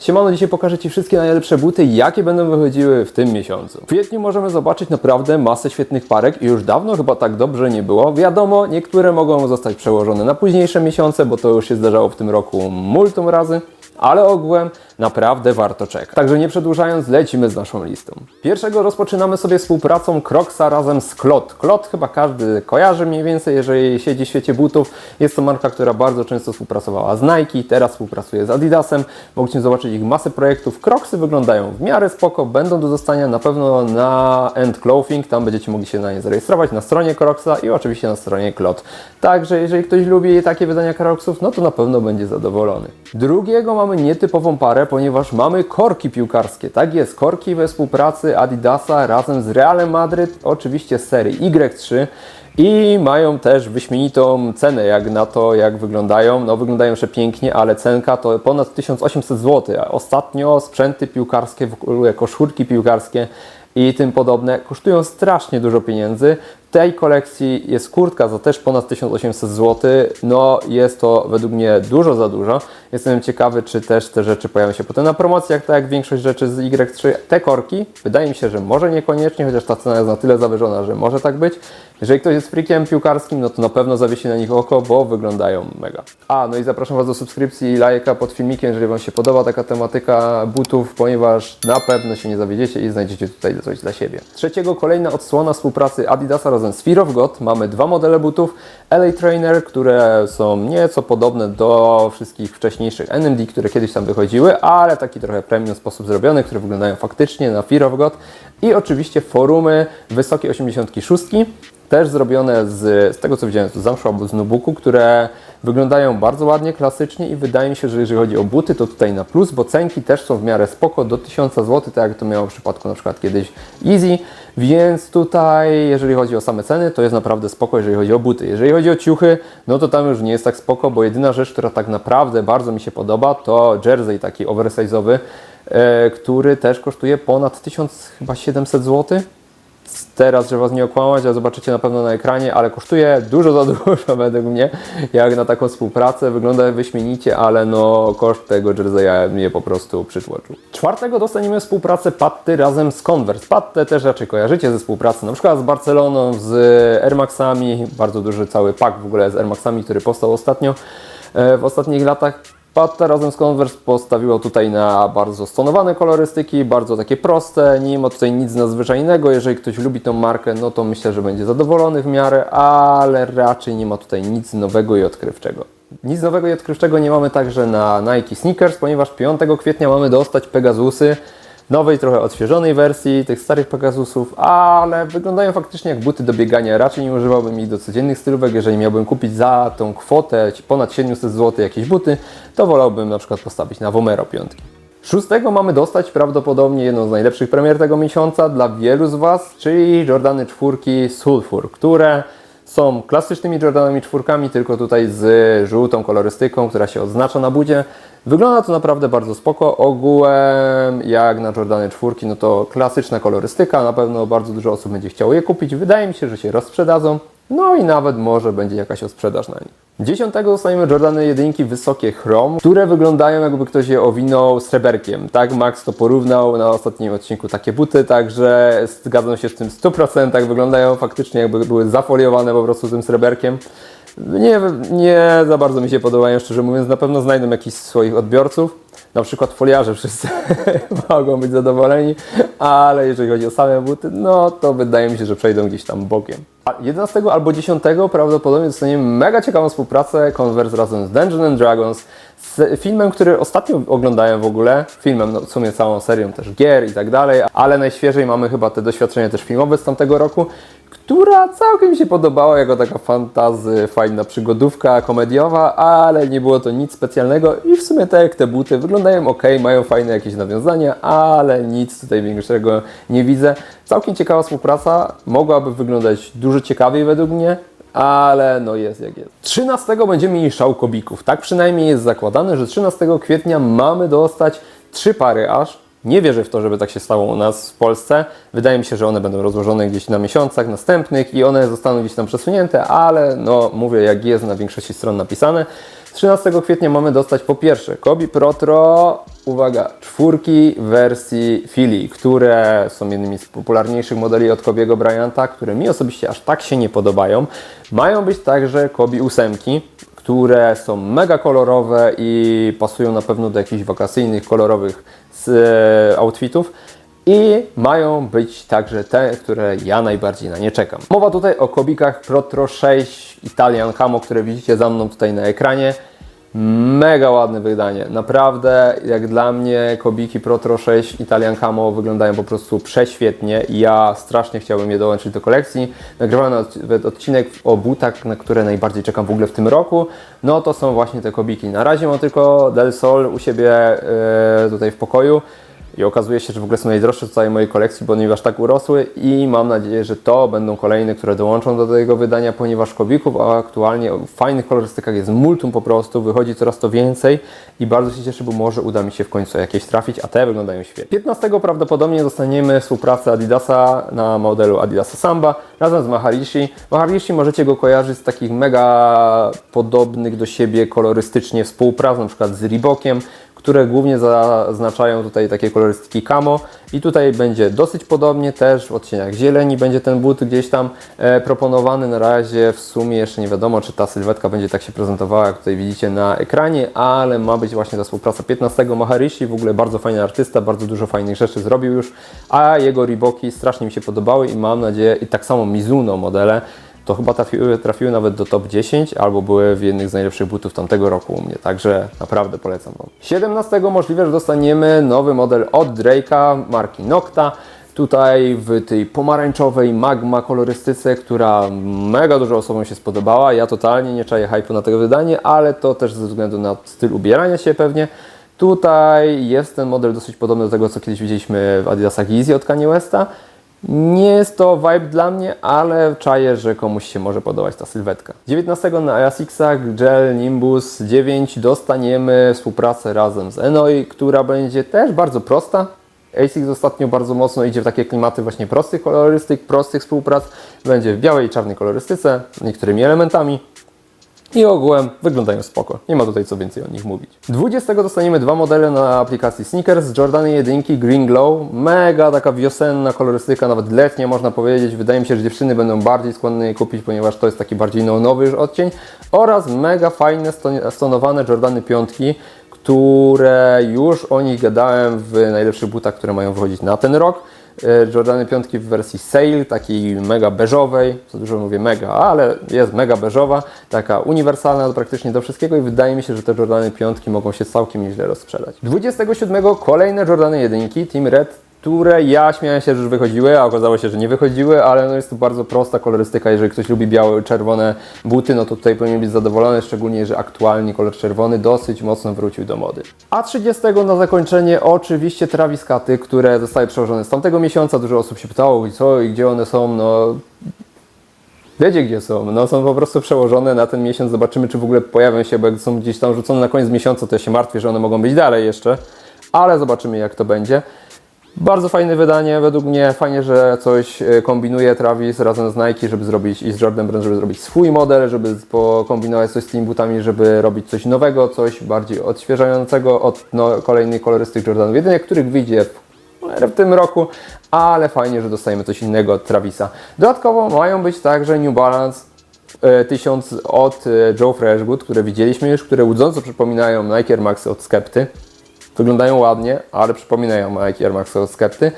Siemano, dzisiaj pokażę Ci wszystkie najlepsze buty, jakie będą wychodziły w tym miesiącu. W kwietniu możemy zobaczyć naprawdę masę świetnych parek i już dawno chyba tak dobrze nie było. Wiadomo, niektóre mogą zostać przełożone na późniejsze miesiące, bo to już się zdarzało w tym roku multum razy. Ale ogółem naprawdę warto czekać. Także nie przedłużając, lecimy z naszą listą. Pierwszego rozpoczynamy sobie współpracą Crocsa razem z Klot. Klot chyba każdy kojarzy mniej więcej, jeżeli siedzi w świecie butów. Jest to marka, która bardzo często współpracowała z Nike, teraz współpracuje z Adidasem. Mogliśmy zobaczyć ich masę projektów. Crocsy wyglądają w miarę spoko, będą do dostania na pewno na End Clothing, tam będziecie mogli się na nie zarejestrować, na stronie Crocsa i oczywiście na stronie Klot. Także jeżeli ktoś lubi takie wydania Crocsów, no to na pewno będzie zadowolony. Drugiego mamy nietypową parę, ponieważ mamy korki piłkarskie. Tak jest, korki we współpracy Adidasa razem z Realem Madryt, oczywiście z serii Y3. I mają też wyśmienitą cenę, jak na to, jak wyglądają. No, wyglądają przepięknie, ale cenka to ponad 1800 zł. A ostatnio sprzęty piłkarskie, w ogóle koszulki piłkarskie i tym podobne kosztują strasznie dużo pieniędzy. Tej kolekcji jest kurtka za też ponad 1800 zł. No jest to według mnie dużo za dużo. Jestem ciekawy, czy też te rzeczy pojawią się potem na promocjach, tak jak większość rzeczy z Y3. Te korki, wydaje mi się, że może niekoniecznie, chociaż ta cena jest na tyle zawyżona, że może tak być. Jeżeli ktoś jest freakiem piłkarskim, no to na pewno zawiesi na nich oko, bo wyglądają mega. A, no i zapraszam Was do subskrypcji i lajka pod filmikiem, jeżeli Wam się podoba taka tematyka butów, ponieważ na pewno się nie zawiedziecie i znajdziecie tutaj coś dla siebie. Trzeciego kolejna odsłona współpracy Adidasa razem z Fear of God. Mamy dwa modele butów. LA Trainer, które są nieco podobne do wszystkich wcześniejszych NMD, które kiedyś tam wychodziły, ale taki trochę premium sposób zrobiony, które wyglądają faktycznie na Fear of God. I oczywiście forumy wysokie 86 też zrobione z, z tego co widziałem, z zamszu albo z nubuku, które wyglądają bardzo ładnie, klasycznie i wydaje mi się, że jeżeli chodzi o buty, to tutaj na plus, bo cenki też są w miarę spoko, do 1000 zł, tak jak to miało w przypadku na przykład kiedyś Easy, więc tutaj jeżeli chodzi o same ceny, to jest naprawdę spoko, jeżeli chodzi o buty. Jeżeli chodzi o ciuchy, no to tam już nie jest tak spoko, bo jedyna rzecz, która tak naprawdę bardzo mi się podoba, to jersey taki oversize'owy, e, który też kosztuje ponad 1700 zł teraz, żeby Was nie okłamać, a zobaczycie na pewno na ekranie, ale kosztuje dużo za dużo według mnie, jak na taką współpracę. Wygląda wyśmienicie, ale no koszt tego jerseya mnie po prostu przytłoczył. Czwartego dostaniemy współpracę Patty razem z Converse. Pattę też raczej kojarzycie ze współpracy na przykład z Barceloną, z Air Maxami, bardzo duży cały pak w ogóle z Air Maxami, który powstał ostatnio, e, w ostatnich latach. Patta razem z Converse postawiło tutaj na bardzo stonowane kolorystyki, bardzo takie proste, nie ma tutaj nic nadzwyczajnego. Jeżeli ktoś lubi tą markę, no to myślę, że będzie zadowolony w miarę, ale raczej nie ma tutaj nic nowego i odkrywczego. Nic nowego i odkrywczego nie mamy także na Nike Sneakers, ponieważ 5 kwietnia mamy dostać Pegasusy nowej, trochę odświeżonej wersji tych starych Pegasusów, ale wyglądają faktycznie jak buty do biegania. Raczej nie używałbym ich do codziennych stylówek. Jeżeli miałbym kupić za tą kwotę ponad 700 zł jakieś buty, to wolałbym na przykład postawić na Vomero piątki. 6 mamy dostać prawdopodobnie jedną z najlepszych premier tego miesiąca dla wielu z Was, czyli Jordany 4 Sulfur, które są klasycznymi Jordanami czwórkami, tylko tutaj z żółtą kolorystyką, która się odznacza na budzie. Wygląda to naprawdę bardzo spoko. Ogółem jak na Jordany czwórki, no to klasyczna kolorystyka. Na pewno bardzo dużo osób będzie chciało je kupić. Wydaje mi się, że się rozprzedadzą. No i nawet może będzie jakaś odsprzedaż na nich. 10 dostajemy Jordany jedynki wysokie chrom, które wyglądają jakby ktoś je owinął sreberkiem. Tak, Max to porównał na ostatnim odcinku takie buty, także zgadzam się z tym w 100%. Wyglądają faktycznie jakby były zafoliowane po prostu tym sreberkiem. Nie, nie za bardzo mi się podobają, szczerze mówiąc. Na pewno znajdą jakichś swoich odbiorców. Na przykład foliarze wszyscy mogą być zadowoleni, ale jeżeli chodzi o same buty, no to wydaje mi się, że przejdą gdzieś tam bokiem. A 11 albo 10 prawdopodobnie dostaniemy mega ciekawą współpracę Converse razem z Dungeons and Dragons, z filmem, który ostatnio oglądałem w ogóle, filmem, no w sumie całą serią też gier i tak dalej, ale najświeżej mamy chyba te doświadczenia też filmowe z tamtego roku, która całkiem mi się podobała jako taka fantazy, fajna przygodówka komediowa, ale nie było to nic specjalnego i w sumie tak jak te buty wyglądają ok, mają fajne jakieś nawiązania, ale nic tutaj większego nie widzę. Całkiem ciekawa współpraca, mogłaby wyglądać dużo ciekawiej według mnie, ale no jest jak jest. 13 będziemy mieli szał kobików. Tak przynajmniej jest zakładane, że 13 kwietnia mamy dostać trzy pary aż. Nie wierzę w to, żeby tak się stało u nas w Polsce. Wydaje mi się, że one będą rozłożone gdzieś na miesiącach następnych i one zostaną gdzieś tam przesunięte, ale no mówię jak jest na większości stron napisane. 13 kwietnia mamy dostać po pierwsze Kobi Protro, uwaga, czwórki wersji Fili, które są jednymi z popularniejszych modeli od Kobiego Bryanta, które mi osobiście aż tak się nie podobają. Mają być także Kobi ósemki, które są mega kolorowe i pasują na pewno do jakichś wakacyjnych, kolorowych e, outfitów. I mają być także te, które ja najbardziej na nie czekam. Mowa tutaj o kobikach Protro 6 Italian Camo, które widzicie za mną tutaj na ekranie. Mega ładne wydanie. Naprawdę, jak dla mnie, Kobiki Protro 6 Italian Camo wyglądają po prostu prześwietnie. Ja strasznie chciałbym je dołączyć do kolekcji. Nagrywałem nawet odcinek o butach, na które najbardziej czekam w ogóle w tym roku. No to są właśnie te Kobiki. Na razie mam tylko Del Sol u siebie e, tutaj w pokoju. I okazuje się, że w ogóle są najdroższe w całej mojej kolekcji, ponieważ tak urosły i mam nadzieję, że to będą kolejne, które dołączą do tego wydania, ponieważ kobików a aktualnie w fajnych kolorystykach jest multum po prostu, wychodzi coraz to więcej i bardzo się cieszę, bo może uda mi się w końcu jakieś trafić, a te wyglądają świetnie. 15 prawdopodobnie dostaniemy współpracę Adidasa na modelu Adidasa Samba razem z Maharishi. Maharishi możecie go kojarzyć z takich mega podobnych do siebie kolorystycznie współprac, na przykład z Reebokiem, które głównie zaznaczają tutaj takie kolorystyki camo. I tutaj będzie dosyć podobnie też w odcieniach zieleni będzie ten but gdzieś tam e, proponowany. Na razie w sumie jeszcze nie wiadomo czy ta sylwetka będzie tak się prezentowała jak tutaj widzicie na ekranie, ale ma być właśnie ta współpraca 15 Maharishi, w ogóle bardzo fajny artysta, bardzo dużo fajnych rzeczy zrobił już, a jego Reeboki strasznie mi się podobały i mam nadzieję i tak samo Mizuno modele to chyba trafiły, trafiły nawet do top 10 albo były w jednych z najlepszych butów tamtego roku u mnie, także naprawdę polecam Wam. 17 możliwe, że dostaniemy nowy model od Drake'a marki Nocta. Tutaj w tej pomarańczowej magma kolorystyce, która mega dużo osobom się spodobała. Ja totalnie nie czaję hype'u na tego wydanie, ale to też ze względu na styl ubierania się pewnie. Tutaj jest ten model dosyć podobny do tego, co kiedyś widzieliśmy w Adidasach Yeezy od Kanye Westa. Nie jest to vibe dla mnie, ale czaję, że komuś się może podobać ta sylwetka. 19 na Asicsach Gel Nimbus 9 dostaniemy współpracę razem z Enoi, która będzie też bardzo prosta. ASICS ostatnio bardzo mocno idzie w takie klimaty właśnie prostych kolorystyk, prostych współprac. Będzie w białej i czarnej kolorystyce, niektórymi elementami. I ogółem wyglądają spoko. Nie ma tutaj co więcej o nich mówić. 20 dostaniemy dwa modele na aplikacji Sneakers. Jordany 1 Green Glow. Mega taka wiosenna kolorystyka, nawet letnia można powiedzieć. Wydaje mi się, że dziewczyny będą bardziej skłonne je kupić, ponieważ to jest taki bardziej neonowy już odcień. Oraz mega fajne ston- stonowane Jordany 5 które już o nich gadałem w najlepszych butach, które mają wychodzić na ten rok. E, Jordany piątki w wersji Sail, takiej mega beżowej, co dużo mówię mega, ale jest mega beżowa, taka uniwersalna praktycznie do wszystkiego i wydaje mi się, że te Jordany piątki mogą się całkiem nieźle rozsprzedać. 27 kolejne Jordany jedynki, Team Red, które ja śmiałem się, że już wychodziły, a okazało się, że nie wychodziły, ale no jest to bardzo prosta kolorystyka. Jeżeli ktoś lubi białe, czerwone buty, no to tutaj powinien być zadowolony, szczególnie, że aktualnie kolor czerwony dosyć mocno wrócił do mody. A 30 na zakończenie oczywiście trawiskaty, które zostały przełożone z tamtego miesiąca. Dużo osób się pytało, i co i gdzie one są, no Wiecie gdzie są, no są po prostu przełożone na ten miesiąc, zobaczymy czy w ogóle pojawią się, bo jak są gdzieś tam rzucone na koniec miesiąca, to ja się martwię, że one mogą być dalej jeszcze, ale zobaczymy jak to będzie. Bardzo fajne wydanie, według mnie fajnie, że coś e, kombinuje Travis razem z Nike, żeby zrobić i z Jordan Brand, żeby zrobić swój model, żeby pokombinować coś z tymi butami, żeby robić coś nowego, coś bardziej odświeżającego od no, kolejnych kolorystyk Jordanów. Jedynie których wyjdzie w, tym roku, ale fajnie, że dostajemy coś innego od Travisa. Dodatkowo mają być także New Balance e, 1000 od e, Joe Freshgood, które widzieliśmy już, które łudząco przypominają Nike Air Max od Skepty. Wyglądają ładnie, ale przypominają Nike Air Max Skepty.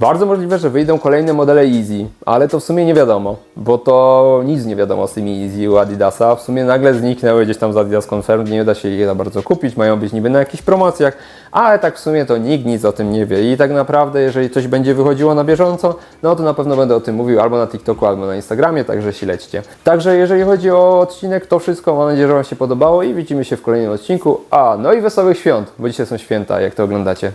Bardzo możliwe, że wyjdą kolejne modele Easy, ale to w sumie nie wiadomo, bo to nic nie wiadomo z tymi Easy u Adidasa. W sumie nagle zniknęły gdzieś tam z Adidas Confirmed, nie da się je za bardzo kupić, mają być niby na jakichś promocjach, ale tak w sumie to nikt nic o tym nie wie. I tak naprawdę, jeżeli coś będzie wychodziło na bieżąco, no to na pewno będę o tym mówił albo na TikToku, albo na Instagramie, także śledźcie. Także jeżeli chodzi o odcinek, to wszystko. Mam nadzieję, że Wam się podobało i widzimy się w kolejnym odcinku. A, no i wesołych świąt, bo dzisiaj są święta, jak to oglądacie.